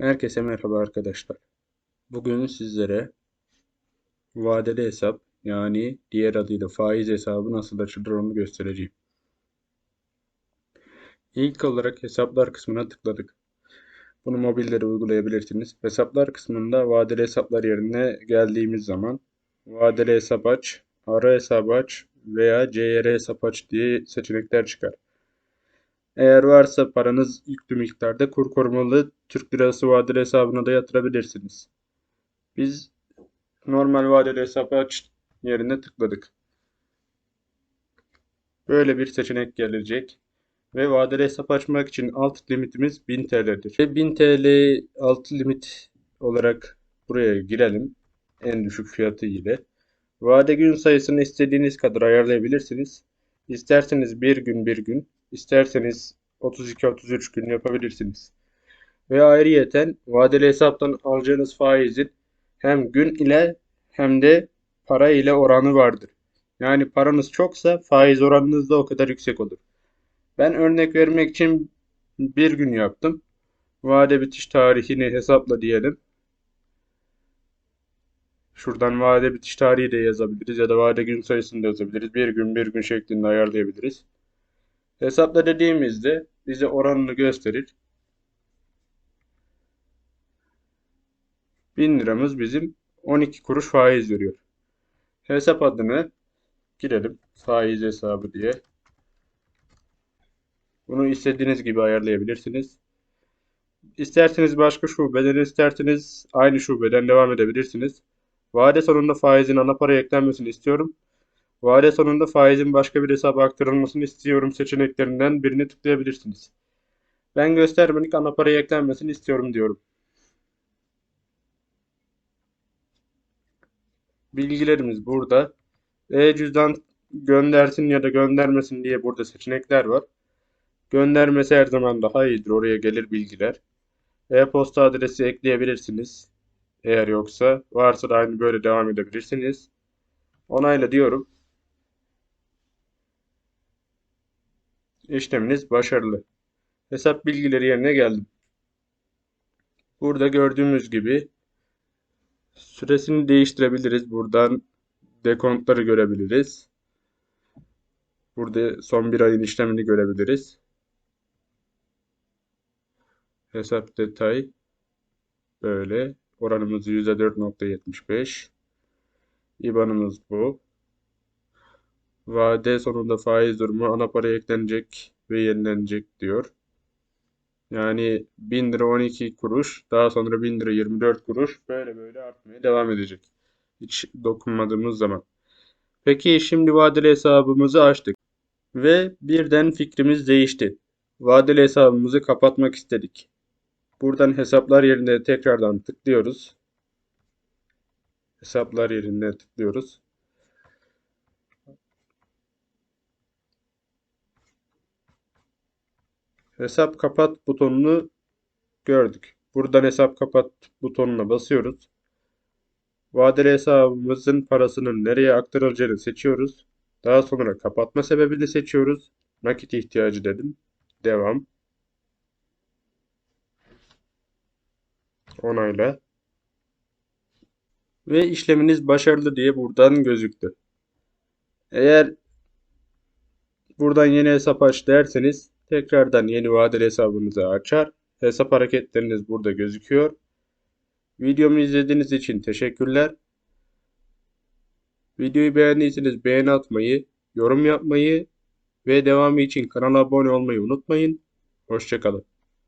Herkese merhaba arkadaşlar. Bugün sizlere vadeli hesap yani diğer adıyla faiz hesabı nasıl açılır onu göstereceğim. İlk olarak hesaplar kısmına tıkladık. Bunu mobillere uygulayabilirsiniz. Hesaplar kısmında vadeli hesaplar yerine geldiğimiz zaman vadeli hesap aç, ara hesap aç veya CR hesap aç diye seçenekler çıkar. Eğer varsa paranız yüklü miktarda kur korumalı Türk lirası vadeli hesabına da yatırabilirsiniz. Biz normal vadeli hesap aç yerine tıkladık. Böyle bir seçenek gelecek. Ve vadeli hesap açmak için alt limitimiz 1000 TL'dir. Ve 1000 TL alt limit olarak buraya girelim. En düşük fiyatı ile. Vade gün sayısını istediğiniz kadar ayarlayabilirsiniz. İsterseniz bir gün bir gün, isterseniz 32-33 gün yapabilirsiniz. Ve ayrıyeten vadeli hesaptan alacağınız faizin hem gün ile hem de para ile oranı vardır. Yani paranız çoksa faiz oranınız da o kadar yüksek olur. Ben örnek vermek için bir gün yaptım. Vade bitiş tarihini hesapla diyelim. Şuradan vade bitiş tarihi de yazabiliriz ya da vade gün sayısını da yazabiliriz. Bir gün bir gün şeklinde ayarlayabiliriz. Hesapla dediğimizde bize oranını gösterir. 1000 liramız bizim 12 kuruş faiz veriyor. Hesap adını girelim. Faiz hesabı diye. Bunu istediğiniz gibi ayarlayabilirsiniz. İsterseniz başka şubeden, isterseniz aynı şubeden devam edebilirsiniz. Vade sonunda faizin ana paraya eklenmesini istiyorum. Vade sonunda faizin başka bir hesaba aktarılmasını istiyorum seçeneklerinden birini tıklayabilirsiniz. Ben göstermelik ana paraya eklenmesini istiyorum diyorum. Bilgilerimiz burada. E-cüzdan göndersin ya da göndermesin diye burada seçenekler var. Göndermesi her zaman daha iyidir. Oraya gelir bilgiler. E-posta adresi ekleyebilirsiniz. Eğer yoksa. Varsa da aynı böyle devam edebilirsiniz. Onayla diyorum. İşleminiz başarılı. Hesap bilgileri yerine geldim. Burada gördüğümüz gibi süresini değiştirebiliriz. Buradan dekontları görebiliriz. Burada son bir ayın işlemini görebiliriz. Hesap detay böyle. Oranımız %4.75. IBAN'ımız bu. Vade sonunda faiz durumu ana para eklenecek ve yenilenecek diyor. Yani 1000 lira 12 kuruş, daha sonra 1000 lira 24 kuruş böyle böyle artmaya devam edecek. Hiç dokunmadığımız zaman. Peki şimdi vadeli hesabımızı açtık. Ve birden fikrimiz değişti. Vadeli hesabımızı kapatmak istedik. Buradan hesaplar yerine tekrardan tıklıyoruz. Hesaplar yerine tıklıyoruz. Hesap kapat butonunu gördük. Buradan hesap kapat butonuna basıyoruz. Vadeli hesabımızın parasının nereye aktarılacağını seçiyoruz. Daha sonra kapatma sebebini seçiyoruz. Nakit ihtiyacı dedim. Devam. Onayla. Ve işleminiz başarılı diye buradan gözüktü. Eğer buradan yeni hesap aç derseniz tekrardan yeni vadeli hesabınızı açar. Hesap hareketleriniz burada gözüküyor. Videomu izlediğiniz için teşekkürler. Videoyu beğendiyseniz beğeni atmayı, yorum yapmayı ve devamı için kanala abone olmayı unutmayın. Hoşçakalın.